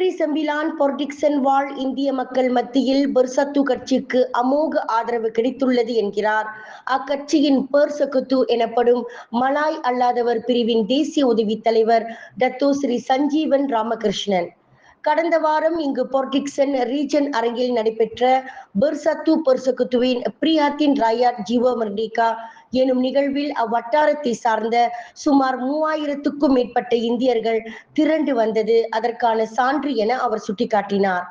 எசம்பிலான் பொர்டிக்சன் வாழ் இந்திய மக்கள் மத்தியில் பெர்சத்து கட்சிக்கு அமோக ஆதரவு கிடைத்துள்ளது என்கிறார். அக்கட்சியின் பெர்சகுத்து எனப்படும் மலாய் அல்லாதவர் பிரிவின் தேசிய உதவி தலைவர் டத்தோ ஸ்ரீ சஞ்சீவன் ராமகிருஷ்ணன். கடந்த வாரம் இங்கு பொர்டிக்சன் ரீஜன் அரங்கில் நடைபெற்ற பெர்சத்து பெர்சகுத்துவின் பிரியாத்தின் ராயாட் ஜீவோ மர்டிகா எனும் நிகழ்வில் அவ்வட்டாரத்தை சார்ந்த சுமார் மூவாயிரத்துக்கும் மேற்பட்ட இந்தியர்கள் திரண்டு வந்தது அதற்கான சான்று என அவர் சுட்டிக்காட்டினார்.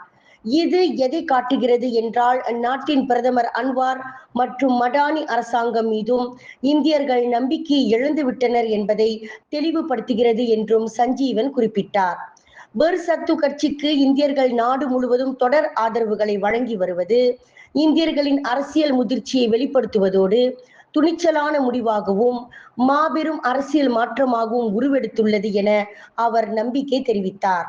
இது எதை காட்டுகிறது என்றால் அந்நாட்டின் பிரதமர் அன்வார் மற்றும் மடானி அரசாங்கம் மீதும் இந்தியர்கள் நம்பிக்கையை இழந்துவிட்டனர் என்பதை தெளிவுபடுத்துகிறது என்றும் சஞ்சீவன் குறிப்பிட்டார். பெர் சத்து கட்சிக்கு இந்தியர்கள் நாடு முழுவதும் தொடர் ஆதரவுகளை வழங்கி வருவது இந்தியர்களின் அரசியல் முதிர்ச்சியை வெளிப்படுத்துவதோடு துணிச்சலான முடிவாகவும் மாபெரும் அரசியல் மாற்றமாகவும் உருவெடுத்துள்ளது என அவர் நம்பிக்கை தெரிவித்தார்.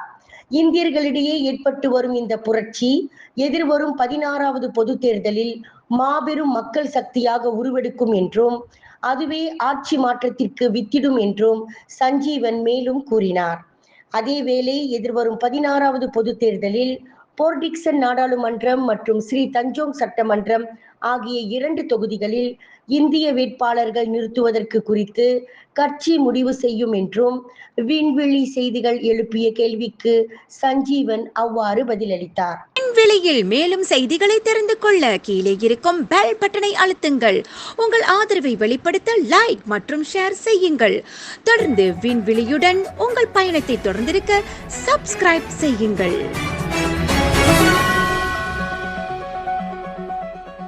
இந்தியர்களிடையே ஏற்பட்டு வரும் இந்த புரட்சி எதிர்வரும் பதினாறாவது பொது தேர்தலில் மாபெரும் மக்கள் சக்தியாக உருவெடுக்கும் என்றும் அதுவே ஆட்சி மாற்றத்திற்கு வித்திடும் என்றும் சஞ்சீவன் மேலும் கூறினார். அதேவேளை எதிர்வரும் பதினாறாவது பொது தேர்தலில் போர்டிக்சன் நாடாளுமன்றம் மற்றும் ஸ்ரீ தஞ்சோங் சட்டமன்றம் ஆகிய இரண்டு தொகுதிகளில் இந்திய வேட்பாளர்கள் நிறுத்துவதற்கு குறித்து கட்சி முடிவு செய்யும் என்றும் விண்வெளி செய்திகள் எழுப்பிய கேள்விக்கு சஞ்சீவன் அவ்வாறு பதிலளித்தார். விண்வெளியில் மேலும் செய்திகளை தெரிந்து கொள்ள கீழே இருக்கும் பெல் பட்டனை அழுத்துங்கள். உங்கள் ஆதரவை வெளிப்படுத்த லைக் மற்றும் ஷேர் செய்யுங்கள். தொடர்ந்து விண்வெளியுடன் உங்கள் பயணத்தை தொடர்ந்திருக்க சப்ஸ்கிரைப் செய்யுங்கள்.